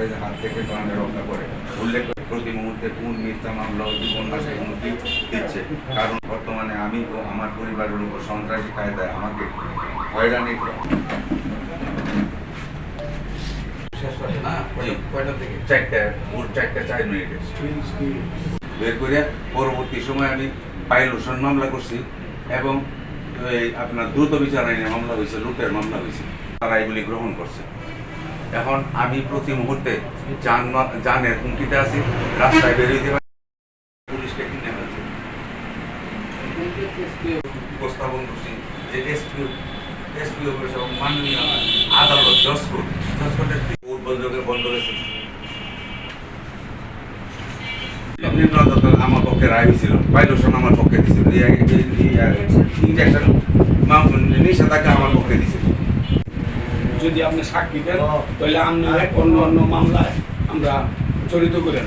ব্যবসায়ীদের হাত থেকে প্রাণে রক্ষা করে। উল্লেখ করে প্রতি মুহূর্তে মিথ্যা মামলা ও দিচ্ছে। কারণ বর্তমানে আমি ও আমার পরিবারের উপর সন্ত্রাসী কায়দায় আমাকে হয়রানি হয় বের করে পরবর্তী সময় আমি পাইলুশন মামলা করছি এবং আপনার দ্রুত বিচার আইনে মামলা হয়েছে লুটের মামলা হয়েছে। তারা এগুলি গ্রহণ করছে। এখন আমি প্রতি মুহূর্তে যান যানের হুমকিতে আছি, রাস্তায় বেরোইতে পারি পুলিশকে কিনে ফেলছে উপস্থাপন করছি যে এবং মাননীয় আদালত জজ কোর্ট জজ উদ্বোধকের বন্ধ আমার পক্ষে রায় হয়েছিল পাইলুশন আমার পক্ষে ইঞ্জেকশন নিষেধাজ্ঞা আমার পক্ষে দিছিল। যদি আপনি সাক্ষী দেন তাহলে আপনি অন্য অন্য মামলায় আমরা জড়িত করেন